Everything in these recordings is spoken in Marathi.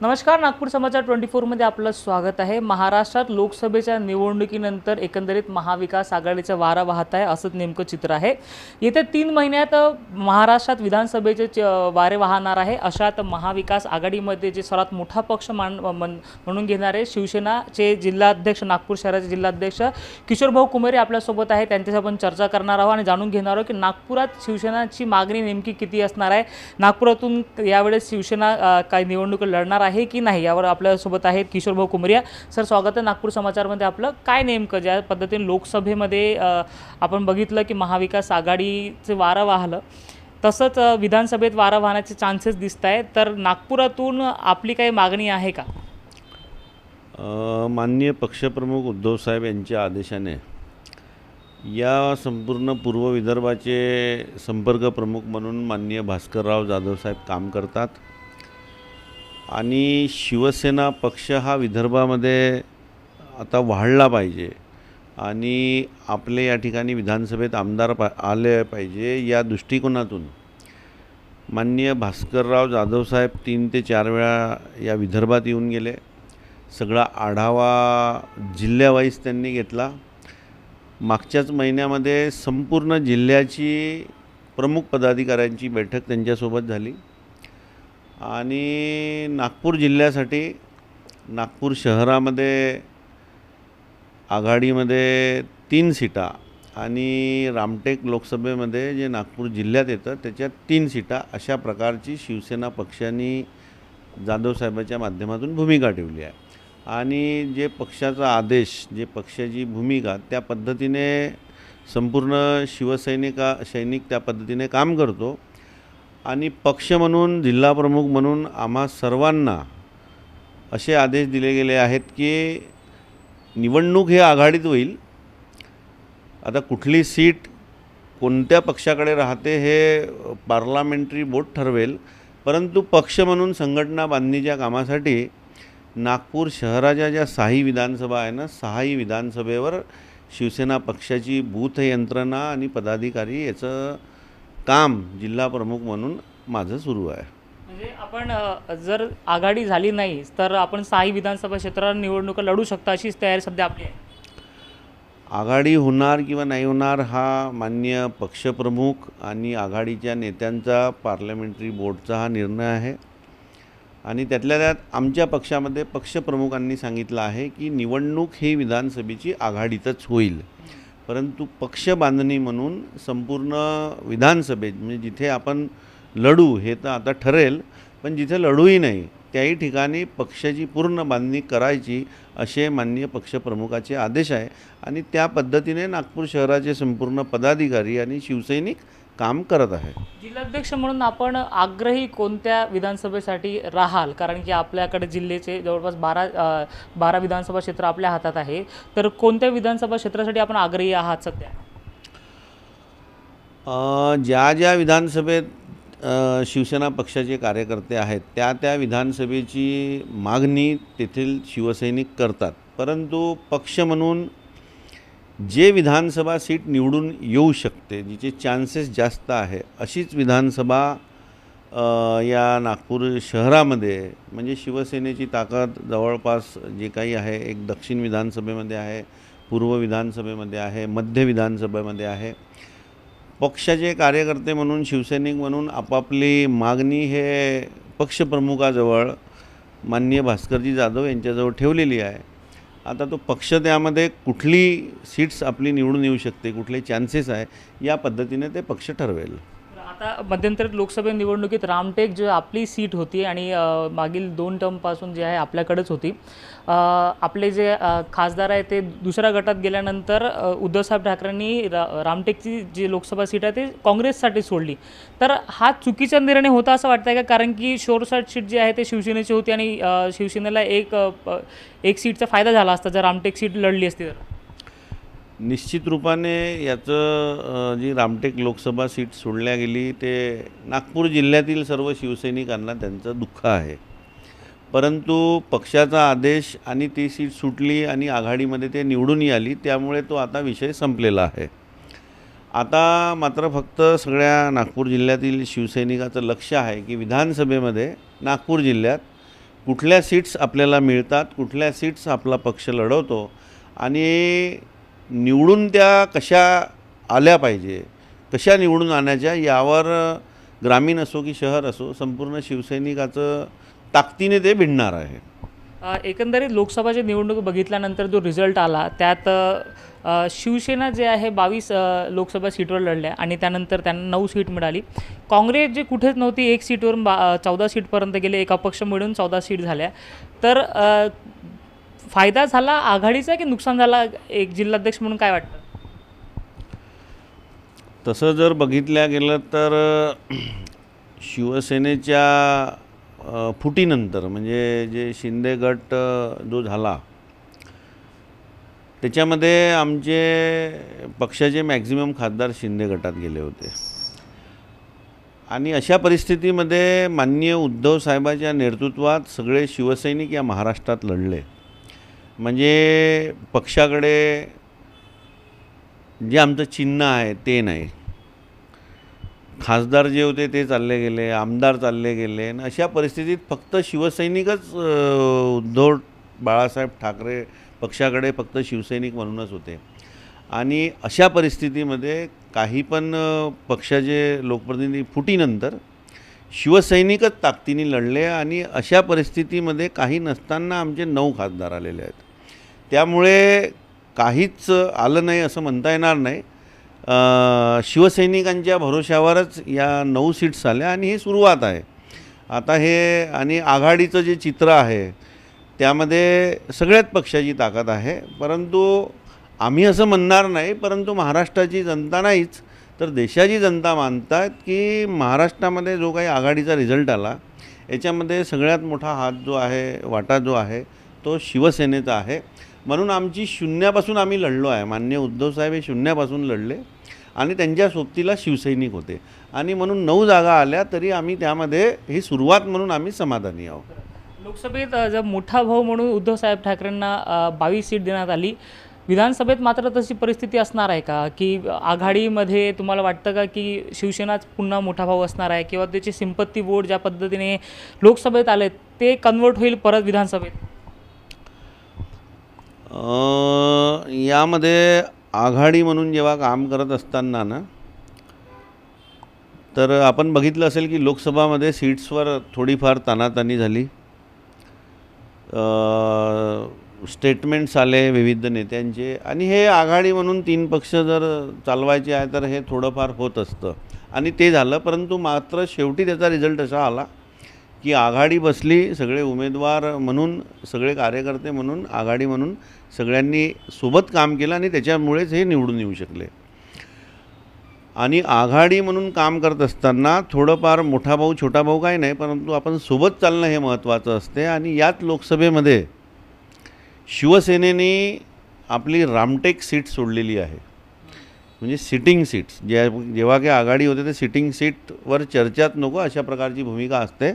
नमस्कार नागपूर समाचार ट्वेंटी फोरमध्ये आपलं स्वागत आहे. महाराष्ट्रात लोकसभेच्या निवडणुकीनंतर एकंदरीत महाविकास आघाडीचा वारा वाहत आहे असंच नेमकं चित्र आहे. येत्या तीन महिन्यात महाराष्ट्रात विधानसभेचे च- वारे वाहणार आहे. अशात महाविकास आघाडीमध्ये जे सर्वात मोठा पक्ष मान मन- म्हणून घेणारे शिवसेनाचे जिल्हाध्यक्ष नागपूर शहराचे जिल्हाध्यक्ष किशोरभाऊ कुमेरे आपल्यासोबत आहे. त्यांच्याशी आपण चर्चा करणार आहोत आणि जाणून घेणार आहोत की नागपुरात शिवसेनाची मागणी नेमकी किती असणार आहे. नागपुरातून यावेळेस शिवसेना काही निवडणूक लढणार आहे की नाही यावर आपल्यासोबत आहेत किशोरभाऊ कुमरिया. सर स्वागत आहे नागपूर समाचारमध्ये आपलं. काय नेमकं ज्या पद्धतीने लोकसभेमध्ये आपण बघितलं की महाविकास आघाडीचे वारं वाहलं तसंच विधानसभेत वारं वाहण्याचे चान्सेस दिसत आहेत तर नागपुरातून आपली काही मागणी आहे का? माननीय पक्षप्रमुख उद्धव साहेब यांच्या आदेशाने या संपूर्ण पूर्व विदर्भाचे संपर्क प्रमुख म्हणून माननीय भास्करराव जाधव साहेब काम करतात. आणि शिवसेना पक्ष हा विदर्भामध्ये आता वाढला पाहिजे आणि आपले या ठिकाणी विधानसभेत आमदार पा आले पाहिजे या दृष्टिकोनातून. माननीय भास्करराव जाधवसाहेब तीन ते चार वेळा या विदर्भात येऊन गेले. सगळा आढावा जिल्ह्यावाईज त्यांनी घेतला. मागच्याच महिन्यामध्ये संपूर्ण जिल्ह्याची प्रमुख पदाधिकाऱ्यांची बैठक त्यांच्यासोबत झाली. आणि नागपूर जिल्ह्यासाठी नागपूर शहरामध्ये आघाडीमध्ये तीन सीटा आणि रामटेक लोकसभेमध्ये जे नागपूर जिल्ह्यात येतं त्याच्यात तीन सीटा अशा प्रकारची शिवसेना पक्षांनी जाधव साहेबाच्या माध्यमातून भूमिका ठेवली आहे. आणि जे पक्षाचा आदेश जे पक्षाची भूमिका त्या पद्धतीने संपूर्ण शिवसैनिका सैनिक त्या पद्धतीने काम करतो. आणि पक्ष म्हणून जिल्हाप्रमुख म्हणून आम्हा सर्वांना असे आदेश दिले गेले आहेत की निवडणूक हे आघाडीत होईल. आता कुठली सीट कोणत्या पक्षाकडे राहते हे पार्लामेंटरी बोर्ड ठरवेल. परंतु पक्ष म्हणून संघटना बांधणीच्या कामासाठी नागपूर शहराच्या ज्या सहाही विधानसभा आहे ना सहाही विधानसभेवर शिवसेना पक्षाची बूथ यंत्रणा आणि पदाधिकारी याचं काम जिल्हा प्रमुख म्हणून माझं सुरू आहे. म्हणजे आपण अ, जर आघाडी झाली नाही तर आपण साई विधानसभा क्षेत्रात निवडणुका लढू शकता अशीच तयारी सध्या आपली आहे. आघाडी होणार किंवा नाही होणार हा मान्य पक्षप्रमुख आणि आघाडीच्या नेत्यांचा पार्लमेंटरी बोर्डचा हा निर्णय आहे. आणि त्यातल्या त्यात आमच्या पक्षामध्ये पक्षप्रमुखांनी सांगितलं आहे की निवडणूक ही विधानसभेची आघाडीतच होईल. परंतु पक्ष बांधणी म्हणून संपूर्ण विधानसभेत म्हणजे जिथे आपण लढू हे तर आता ठरेल पण जिथे लढूही नाही त्याही ठिकाणी पक्षाची पूर्ण बांधणी करायची असे माननीय पक्षप्रमुखाचे आदेश आहे. आणि त्या पद्धतीने नागपूर शहराचे संपूर्ण पदाधिकारी आणि शिवसैनिक काम करत आहे. जिल्हाध्यक्ष म्हणून आपण आग्रही कोणत्या विधानसभेसाठी राहाल? कारण की आपल्याकडे जिल्ह्याचे जवळपास बारा बारा विधानसभा क्षेत्र आपल्या हातात आहे. तर कोणत्या विधानसभा क्षेत्रासाठी आपण आग्रही आहात सध्या? ज्या ज्या विधानसभेत शिवसेना पक्षाचे कार्यकर्ते आहेत त्या त्या विधानसभेची मागणी तेथील शिवसैनिक करतात. परंतु पक्ष म्हणून जे विधानसभा सीट निवडून येऊ शकते जिचे चान्सेस जास्त आहे अशीच विधानसभा या नागपूर शहरामध्ये म्हणजे शिवसेनेची ताकद जवळपास जे काही आहे एक दक्षिण विधानसभेमध्ये आहे पूर्व विधानसभेमध्ये आहे मध्य विधानसभेमध्ये आहे पक्षाचे कार्यकर्ते म्हणून शिवसैनिक म्हणून आपापली मागणी हे पक्षप्रमुखाजवळ माननीय भास्करजी जाधव यांच्याजवळ ठेवलेली आहे. आता तो पक्ष त्यामध्ये कुठली सीट्स आपली निवडून येऊ शकते कुठले चान्सेस आहे या पद्धतीने ते पक्ष ठरवेल. आता मध्यंतरीत लोकसभा निवडणुकीत रामटेक जे आपली सीट होती आणि मागील दोन टर्मपासून जे आहे आपल्याकडेच होती. आपले जे खासदार आहे ते दुसऱ्या गटात गेल्यानंतर उद्धवसाहेब ठाकरेंनी रा रामटेकची जी लोकसभा सीट आहे ती काँग्रेससाठी सोडली. तर हा चुकीचा निर्णय होता असं वाटतं का? कारण की शोरसाट सीट जी आहे ते शिवसेनेची होती आणि शिवसेनेला एक एक सीटचा फायदा झाला असता जर रामटेक सीट लढली असती तर. निश्चित रूपाने याचं जी रामटेक लोकसभा सीट सोडल्या गेली ते नागपूर जिल्ह्यातील सर्व शिवसैनिकांना त्यांचं दुःख आहे. परंतु पक्षाचा आदेश आणि ती सीट सुटली आणि आघाडीमध्ये ते निवडूनही आली त्यामुळे तो आता विषय संपलेला आहे. आता मात्र फक्त सगळ्या नागपूर जिल्ह्यातील शिवसैनिकाचं लक्ष आहे की विधानसभेमध्ये नागपूर जिल्ह्यात कुठल्या सीट्स आपल्याला मिळतात कुठल्या सीट्स आपला पक्ष लढवतो आणि निवडून त्या कशा आल्या पाहिजे कशा निवडून आणायच्या यावर ग्रामीण असो की शहर असो संपूर्ण शिवसैनिकाचं ताकदीने ते भिडणार आहे. एकंदरीत लोकसभाची निवडणूक बघितल्यानंतर जो रिझल्ट आला त्यात शिवसेना जे आहे बावीस लोकसभा सीटवर लढल्या आणि त्यानंतर त्यांना नऊ सीट मिळाली. काँग्रेस जे कुठेच नव्हती एक सीटवरून बा चौदा सीटपर्यंत गेले एक अपक्ष मिळून चौदा सीट झाल्या. तर फायदा झाला आघाडीचा की नुकसान झाला? एक जिल्हाध्यक्ष म्हणून काय वाटतं? तसं जर बघितल्या गेलं तर शिवसेनेच्या फुटीनंतर म्हणजे जे शिंदे गट जो झाला त्याच्यामध्ये आमचे पक्षाचे मॅक्झिमम खासदार शिंदे गटात गेले होते. आणि अशा परिस्थितीमध्ये माननीय उद्धव साहेबाच्या नेतृत्वात सगळे शिवसैनिक या महाराष्ट्रात लढले. म्हणजे पक्षाकडे जे आमचं चिन्ह आहे ते नाही. खासदार जे होते ते चालले गेले आमदार चालले गेले. आणि अशा परिस्थितीत फक्त शिवसैनिकच उद्धव बाळासाहेब ठाकरे पक्षाकडे फक्त शिवसैनिक म्हणूनच होते. आणि अशा परिस्थितीमध्ये काही पण पक्षाचे लोकप्रतिनिधी फुटीनंतर शिवसैनिकच ताकदीने लढले आणि अशा परिस्थितीमध्ये काही नसताना आमचे नऊ खासदार आलेले आहेत. त्यामुळे काहीच आलं नाही असं म्हणता येणार नाही. शिवसैनिकांच्या भरोश्यावरच या नऊ सीट्स आल्या आणि ही सुरुवात आहे. आता हे आणि आघाडीचं जे चित्र आहे त्यामध्ये सगळ्याच पक्षाची ताकद आहे. परंतु आम्ही असं म्हणणार नाही परंतु महाराष्ट्राची जनता नाहीच. तर देशाची जनता मानतात की महाराष्ट्रामध्ये जो काही आघाडीचा रिझल्ट आला याच्यामध्ये सगळ्यात मोठा हात जो आहे वाटा जो आहे तो शिवसेनेचा आहे. म्हणून आमची शून्यापासून आम्ही लढलो आहे. मान्य उद्धव साहेब हे शून्यापासून लढले आणि त्यांच्या सोबतीला शिवसैनिक होते. आणि म्हणून नऊ जागा आल्या तरी आम्ही त्यामध्ये ही सुरुवात म्हणून आम्ही समाधानी आहोत. लोकसभेत जर मोठा भाऊ म्हणून उद्धवसाहेब ठाकरेंना बावीस सीट देण्यात आली विधानसभेत मात्र तशी परिस्थिती असणार आहे का? की आघाडीमध्ये तुम्हाला वाटतं का की शिवसेनाच पुन्हा मोठा भाऊ असणार आहे किंवा त्याचे सिंपत्ती वोट ज्या पद्धतीने लोकसभेत आले ते कन्वर्ट होईल परत विधानसभेत? यामध्ये आघाडी म्हणून जेव्हा काम करत असताना ना तर आपण बघितलं असेल की लोकसभामध्ये सीट्सवर थोडीफार तानातानी झाली. स्टेटमेंट्स आले विविध नेत्यांचे. आणि हे आघाडी म्हणून तीन पक्ष जर चालवायचे आहे तर हे थोडंफार होत असतं. आणि ते झालं परंतु मात्र शेवटी त्याचा रिझल्ट असा आला की आघाडी बसली सगळे उमेदवार म्हणून सगळे कार्यकर्ते म्हणून आघाडी म्हणून सगळ्यांनी सोबत काम केलं आणि त्याच्यामुळेच हे निवडून येऊ शकले. आणि आघाडी म्हणून काम करत असताना थोडंफार मोठा भाऊ छोटा भाऊ काही नाही परंतु आपण सोबत चालणं हे महत्त्वाचं असते. आणि याच लोकसभेमध्ये शिवसेनेने आपली रामटेक सीट सोडलेली आहे. म्हणजे सिटिंग सीट्स ज्या जेव्हा काही आघाडी होते ते सिटिंग सीटवर चर्चाच नको अशा प्रकारची भूमिका असते.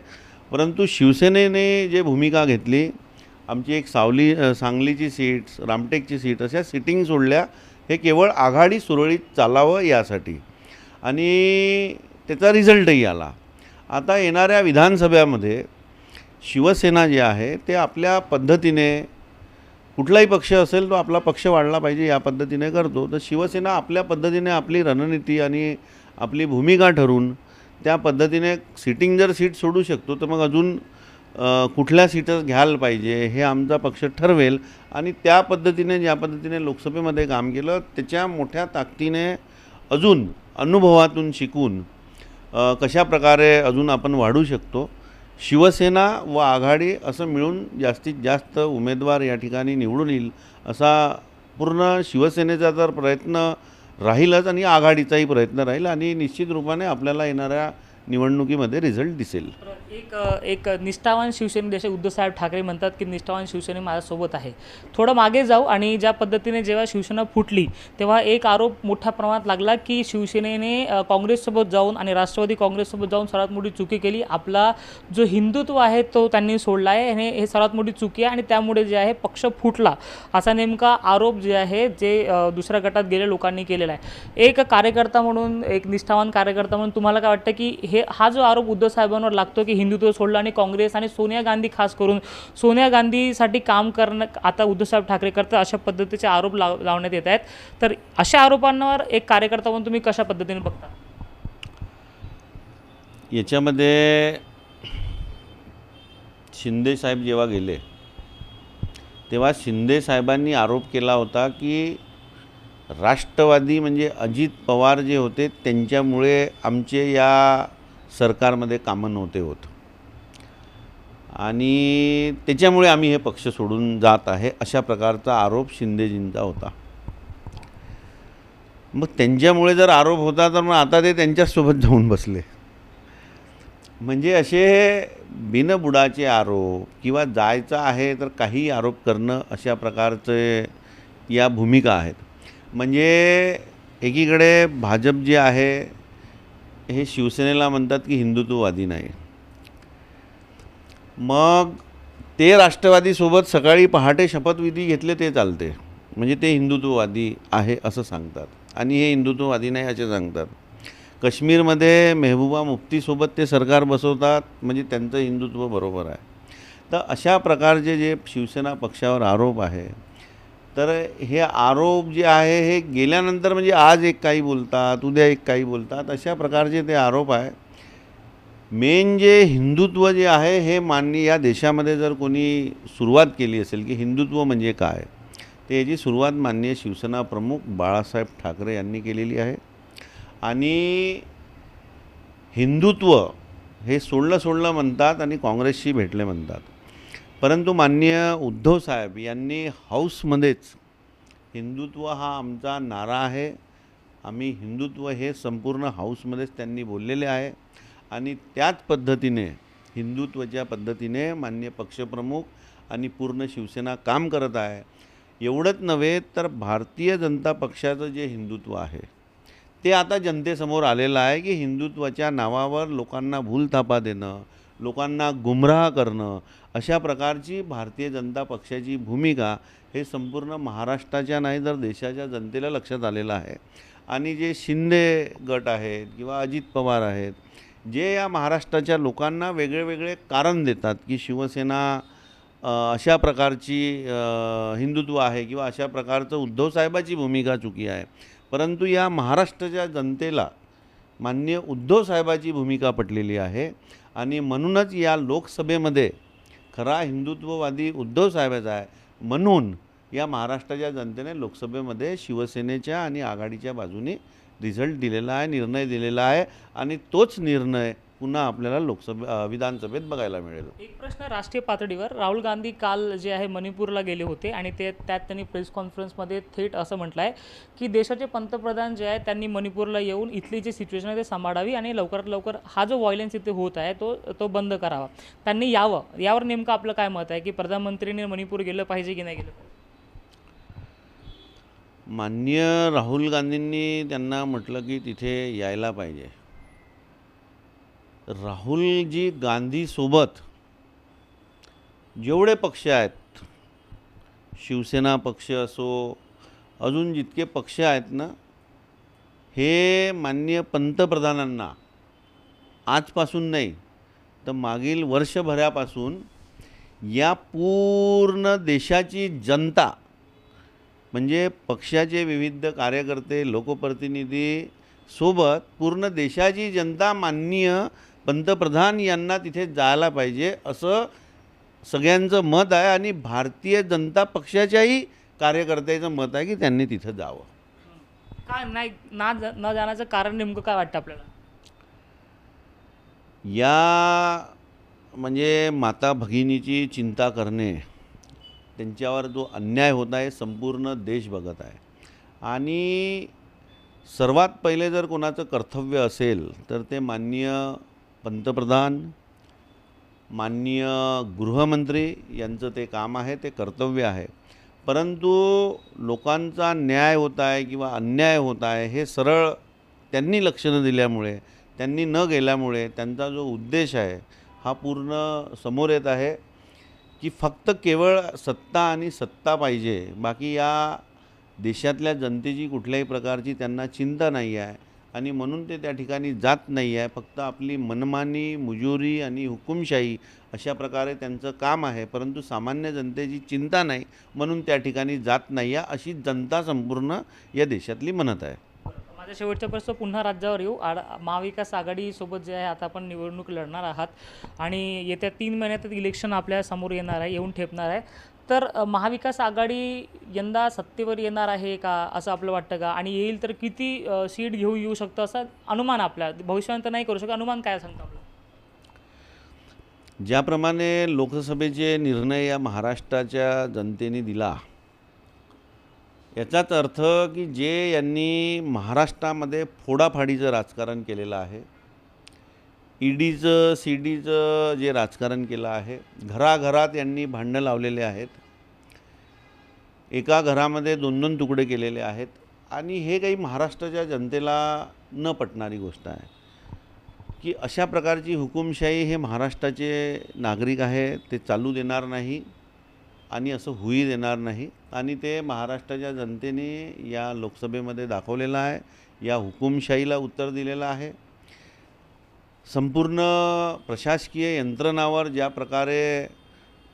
परंतु शिवसेनेने जे भूमिका घेतली आमची एक सावली सांगलीची सीट रामटेकची सीट अशा सिटिंग सोडल्या हे केवळ आघाडी सुरळीत चालावं यासाठी. आणि त्याचा रिझल्टही आला. आता येणाऱ्या विधानसभेमध्ये शिवसेना जे आहे ते आपल्या पद्धतीने कुठलाही पक्ष असेल तो आपला पक्ष वाढला पाहिजे या पद्धतीने करतो. तर शिवसेना आपल्या पद्धतीने आपली रणनीती आणि आपली भूमिका ठरवून त्या पद्धतीने सिटिंग जर सीट सोडू शकतो तर मग अजून कुठल्या सीटच घ्यायला पाहिजे हे आमचा पक्ष ठरवेल. आणि त्या पद्धतीने ज्या पद्धतीने लोकसभेमध्ये काम केलं त्याच्या मोठ्या ताकदीने अजून अनुभवातून शिकून कशा प्रकारे अजून आपण वाढू शकतो शिवसेना व आघाडी असं मिळून जास्तीत जास्त उमेदवार या ठिकाणी निवडून येईल असा पूर्ण शिवसेनेचा तर प्रयत्न राहीलच आणि आघाडीचाही प्रयत्न राहील आणि निश्चित रूपाने आपल्याला येणाऱ्या निवडणुकीमध्ये रिझल्ट दिसेल. एक एक निष्ठावान शिवसेने जसे उद्धवसाहेब ठाकरे म्हणतात की निष्ठावान शिवसेने माझ्यासोबत आहे. थोडं मागे जाऊ आणि ज्या पद्धतीने जेव्हा शिवसेना फुटली तेव्हा एक आरोप मोठ्या प्रमाणात लागला की शिवसेनेने काँग्रेससोबत जाऊन आणि राष्ट्रवादी काँग्रेससोबत जाऊन सर्वात मोठी चुकी केली. आपला जो हिंदुत्व आहे तो त्यांनी सोडला आहे आणि हे सर्वात मोठी चुकी आहे आणि त्यामुळे जे आहे पक्ष फुटला. असा नेमका आरोप जे आहे जे दुसऱ्या गटात गेले लोकांनी केलेला आहे. एक कार्यकर्ता म्हणून एक निष्ठावान कार्यकर्ता म्हणून तुम्हाला काय वाटतं की हे हा जो आरोप उद्धव साहेबांवर लागतो की हिंदुत्व सोडलं आणि काँग्रेस आणि सोनिया गांधी खास करून सोनिया गांधीसाठी काम करणं आता उद्धवसाहेब ठाकरे करतात अशा पद्धतीचे आरोप लाव लावण्यात येत आहेत. तर अशा आरोपांवर एक कार्यकर्ता म्हणून तुम्ही कशा पद्धतीने बघता? याच्यामध्ये शिंदे साहेब जेव्हा गेले तेव्हा शिंदे साहेबांनी आरोप केला होता की राष्ट्रवादी म्हणजे अजित पवार जे होते त्यांच्यामुळे आमचे या सरकारमध्ये कामं नव्हते होत. आणि त्याच्यामुळे आम्ही हे पक्ष सोडून जात आहे अशा प्रकारचा आरोप शिंदेजींचा होता. मग त्यांच्यामुळे जर आरोप होता तर मग आता ते त्यांच्यासोबत जाऊन बसले. म्हणजे असे बिनबुडाचे आरोप किंवा जायचं आहे तर काही आरोप करणं अशा प्रकारचे या भूमिका आहेत. म्हणजे एकीकडे भाजप जे आहे हे शिवसेनेला म्हणतात की हिंदुत्ववादी नाही. मग ते राष्ट्रवादीसोबत सकाळी पहाटे शपथविधी घेतले ते चालते. म्हणजे ते हिंदुत्ववादी आहे असं सांगतात. आणि हे हिंदुत्ववादी नाही असे सांगतात. काश्मीरमध्ये मेहबूबा मुफ्तीसोबत ते सरकार बसवतात म्हणजे त्यांचं हिंदुत्व बरोबर आहे. तर अशा प्रकारचे जे शिवसेना पक्षावर आरोप आहे तर हे आरोप जे आहे हे गेल्यानंतर म्हणजे आज एक काही बोलतात उद्या एक काही बोलतात अशा प्रकारचे ते आरोप आहे. मेन जे हिंदुत्व जे आहे हे मान्य या देशामध्ये जर कोणी सुरुवात केली असेल की हिंदुत्व म्हणजे काय तर याची सुरुवात माननीय शिवसेना प्रमुख बाळासाहेब ठाकरे यांनी केलेली आहे. आणि हिंदुत्व हे सोडलं सोडलं म्हणतात आणि काँग्रेसशी भेटले म्हणतात. परंतु माननीय उद्धव साहेब यांनी हाऊसमध्येच हिंदुत्व हा आमचा नारा आहे. आम्ही हिंदुत्व हे संपूर्ण हाऊसमध्येच त्यांनी बोललेले आहे. आणि त्याच पद्धतीने हिंदुत्वाच्या पद्धतीने मान्य पक्षप्रमुख आणि पूर्ण शिवसेना काम करत आहे. एवढंच नव्हे तर भारतीय जनता पक्षाचं जे हिंदुत्व आहे ते आता जनतेसमोर आलेलं आहे की हिंदुत्वाच्या नावावर लोकांना भूलथापा देणं लोकांना गुमराह करणं अशा प्रकारची भारतीय जनता पक्षाची भूमिका हे संपूर्ण महाराष्ट्राच्या नाही तर देशाच्या जनतेला लक्षात आलेलं आहे. आणि जे शिंदे गट आहेत किंवा अजित पवार आहेत जे या महाराष्ट्राच्या लोकांना वेगळे वेगळे कारण देतात की शिवसेना अशा प्रकारची हिंदुत्व आहे किंवा अशा प्रकारचं उद्धव साहेबाची भूमिका चुकी आहे. परंतु या महाराष्ट्राच्या जनतेला मान्य उद्धव साहेबाची भूमिका पटलेली आहे आणि म्हणूनच या लोकसभेमध्ये खरा हिंदुत्ववादी उद्धव साहेबाचा आहे म्हणून या महाराष्ट्राच्या जनतेने लोकसभेमध्ये शिवसेनेच्या आणि आघाडीच्या बाजूने रिझल्ट दिलेला आहे निर्णय दिलेला आहे आणि तोच निर्णय पुन्हा आपल्याला लोकसभा विधानसभेत बघायला मिळेल. एक प्रश्न राष्ट्रीय पातळीवर. राहुल गांधी काल जे आहे मणिपूरला गेले होते आणि ते त्यात त्यांनी प्रेस कॉन्फरन्समध्ये थेट असं म्हटलं आहे की देशाचे पंतप्रधान जे आहे त्यांनी मणिपूरला येऊन इथली जी सिच्युएशन आहे ते सांभाळावी आणि लवकरात लवकर हा जो व्हायलन्स इथे होत आहे तो तो बंद करावा. त्यांनी यावं. यावर नेमकं आपलं काय मत आहे की प्रधानमंत्रीने मणिपूर गेलं पाहिजे की नाही गेलं पाहिजे? माननीय राहुल गांधींनी त्यांना म्हटलं की तिथे यायला पाहिजे. राहुलजी गांधीसोबत जेवढे पक्ष आहेत शिवसेना पक्ष असो अजून जितके पक्ष आहेत ना हे माननीय पंतप्रधानांना आजपासून नाही तर मागील वर्षभरापासून या पूर्ण देशाची जनता म्हणजे पक्षाचे विविध कार्यकर्ते लोकप्रतिनिधी सोबत पूर्ण देशाची जनता माननीय पंतप्रधान यांना तिथे जायला पाहिजे असं सगळ्यांचं मत आहे आणि भारतीय जनता पक्षाच्याही कार्यकर्त्याचं मत आहे की त्यांनी तिथं जावं. काय नाही ना न जाण्याचं कारण नेमकं काय वाटतं आपल्याला? या म्हणजे माता भगिनीची चिंता करणे त्यांच्यावर जो अन्याय होत आहे संपूर्ण देश बघत आहे. आणि सर्वात पहिले जर कोणाचं कर्तव्य असेल तर ते माननीय पंतप्रधान माननीय गृहमंत्री यांचं ते काम आहे ते कर्तव्य आहे. परंतु लोकांचा न्याय होत आहे किंवा अन्याय होत आहे हे सरळ त्यांनी लक्ष न दिल्यामुळे त्यांनी न गेल्यामुळे त्यांचा जो उद्देश आहे हा पूर्ण समोर येत आहे. की फक्त केवळ सत्ता आणि सत्ता पाहिजे. बाकी या देशातल्या जनतेची कुठल्याही प्रकारची त्यांना चिंता नाही आहे. आणि म्हणून ते त्या ठिकाणी जात नाही आहे. फक्त आपली मनमानी मुजुरी आणि हुकुमशाही अशा प्रकारे त्यांचं काम आहे. परंतु सामान्य जनतेची चिंता नाही. म्हणून त्या ठिकाणी जात नाही आहे अशी जनता संपूर्ण या देशातली म्हणत आहे. माझ्या शेवटचा प्रश्न पुन्हा राज्यावर येऊ. आड महाविकास आघाडीसोबत जे आहे आता आपण निवडणूक लढणार आहात. आणि येत्या तीन महिन्यात इलेक्शन आपल्यासमोर येणार आहे येऊन ठेपणार आहे. तर महाविकास आघाडी यंदा सत्तेवर येणार आहे का असं आपलं वाटतं का? आणि येईल तर किती सीट घेऊ येऊ शकतं असं अनुमान आपल्या भविष्यानंतर नाही करू शकत. अनुमान काय सांगतो आपलं? ज्याप्रमाणे लोकसभेचे निर्णय या महाराष्ट्राच्या जनतेने दिला याचाच अर्थ की जे यांनी महाराष्ट्रामध्ये फोडाफाडीचं राजकारण केलेलं आहे ईडीचं सी डीचं जे राजकारण केलं आहे घराघरात यांनी भांडणं लावलेले आहेत एका घरामध्ये दोन दोन तुकडे केलेले आहेत आणि हे काही महाराष्ट्राच्या जनतेला न पटणारी गोष्ट आहे. की अशा प्रकारची हुकुमशाही हे महाराष्ट्राचे नागरिक आहे ते चालू देणार नाही. आणि असं होई देणार नाही. आणि ते महाराष्ट्राच्या जनतेने या लोकसभेमध्ये दाखवलेलं आहे. या हुकुमशाहीला उत्तर दिलेलं आहे. संपूर्ण प्रशासकीय यंत्रणावर ज्या प्रकारे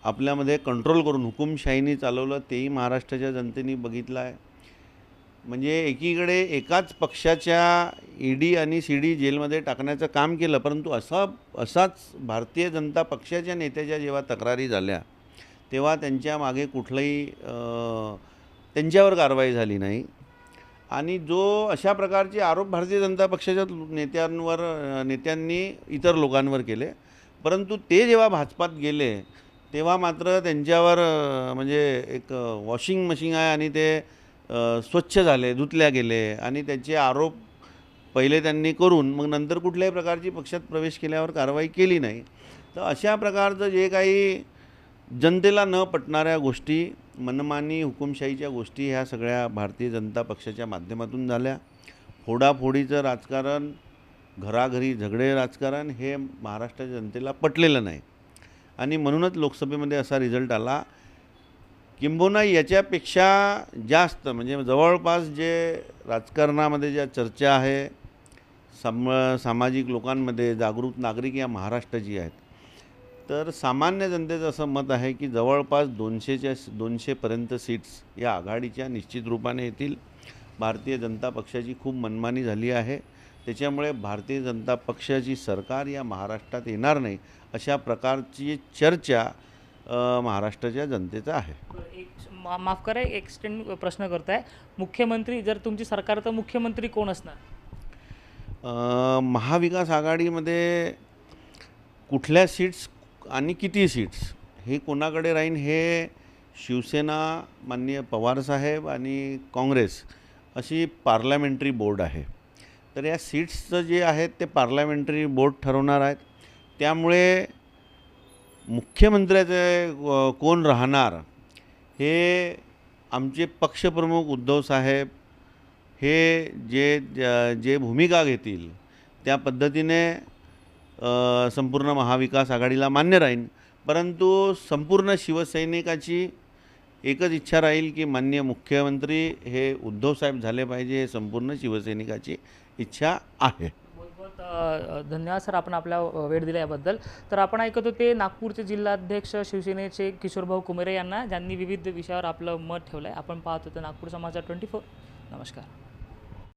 आपल्यामध्ये कंट्रोल करून हुकुमशाहीने चालवलं तेही महाराष्ट्राच्या जनतेने बघितलं आहे. म्हणजे एकीकडे एकाच पक्षाच्या ई डी आणि सी डी जेलमध्ये टाकण्याचं काम केलं परंतु असा असाच भारतीय जनता पक्षाच्या नेत्याच्या जेव्हा तक्रारी झाल्या तेव्हा त्यांच्या मागे कुठलंही त्यांच्यावर कारवाई झाली नाही. आणि जो अशा प्रकारचे आरोप भारतीय जनता पक्षाच्या नेत्यांवर नेत्यांनी इतर लोकांवर केले. परंतु ते जेव्हा भाजपात गेले तेव्हा मात्र त्यांच्यावर म्हणजे एक वॉशिंग मशीन आहे आणि ते स्वच्छ झाले धुतल्या गेले. आणि त्याचे आरोप पहिले त्यांनी करून मग नंतर कुठल्याही प्रकारची पक्षात प्रवेश केल्यावर कारवाई केली नाही. तर अशा प्रकारचं जे काही जनतेला न पटणाऱ्या गोष्टी मनमानी हुकुमशाहीच्या गोष्टी ह्या सगळ्या भारतीय जनता पक्षाच्या माध्यमातून झाल्या. फोडाफोडीचं राजकारण घराघरी झगडे राजकारण हे महाराष्ट्राच्या जनतेला पटलेलं नाही. आणि म्हणूनच लोकसभेमध्ये असा रिझल्ट आला किंबहुना याच्यापेक्षा जास्त म्हणजे जवळपास जे राजकारणामध्ये ज्या चर्चा आहे साम सामाजिक लोकांमध्ये जागरूक नागरिक या महाराष्ट्राची आहेत तर सामान्य जनतेचं असं मत आहे की जवळपास दोनशेच्या दोनशेपर्यंत सीट्स या आघाडीच्या निश्चित रूपाने येतील. भारतीय जनता पक्षाची खूप मनमानी झाली आहे. त्याच्यामुळे भारतीय जनता पक्षाची सरकार या महाराष्ट्रात येणार नाही अशा प्रकारची चर्चा महाराष्ट्राच्या जनतेचा आहे. एक मा माफ करा एक एक्सटेंड प्रश्न करताय. मुख्यमंत्री जर तुमची सरकार तर मुख्यमंत्री कोण असणार? महाविकास आघाडीमध्ये कुठल्या सीट्स आणि किती सीट्स हे कोणाकडे राहीन? हे शिवसेना माननीय पवारसाहेब आणि काँग्रेस अशी पार्लमेंटरी बोर्ड आहे. तर या सीट्सचं जे आहेत ते पार्लमेंटरी बोर्ड ठरवणार आहेत. त्यामुळे मुख्यमंत्र्याचे कोण राहणार? हे आमचे पक्षप्रमुख उद्धव साहेब हे जे ज- जे भूमिका घेतील त्या पद्धतीने संपूर्ण महाविकास आघाडीला मान्य राहील परंतु संपूर्ण शिवसैनिकाची एकच इच्छा राहील की माननीय मुख्यमंत्री हे उद्धवसाहेब झाले पाहिजे हे संपूर्ण शिवसैनिकाची इच्छा आहे. धन्यवाद सर आपण आपला वेळ दिला याबद्दल. तर आपण ऐकत होते नागपूरचे जिल्हाध्यक्ष शिवसेनेचे किशोरभाऊ कुमेरे यांना ज्यांनी विविध विषयावर आपलं मत ठेवलं आहे आपण पाहत होतो नागपूर समाचार ट्वेंटी फोर. नमस्कार.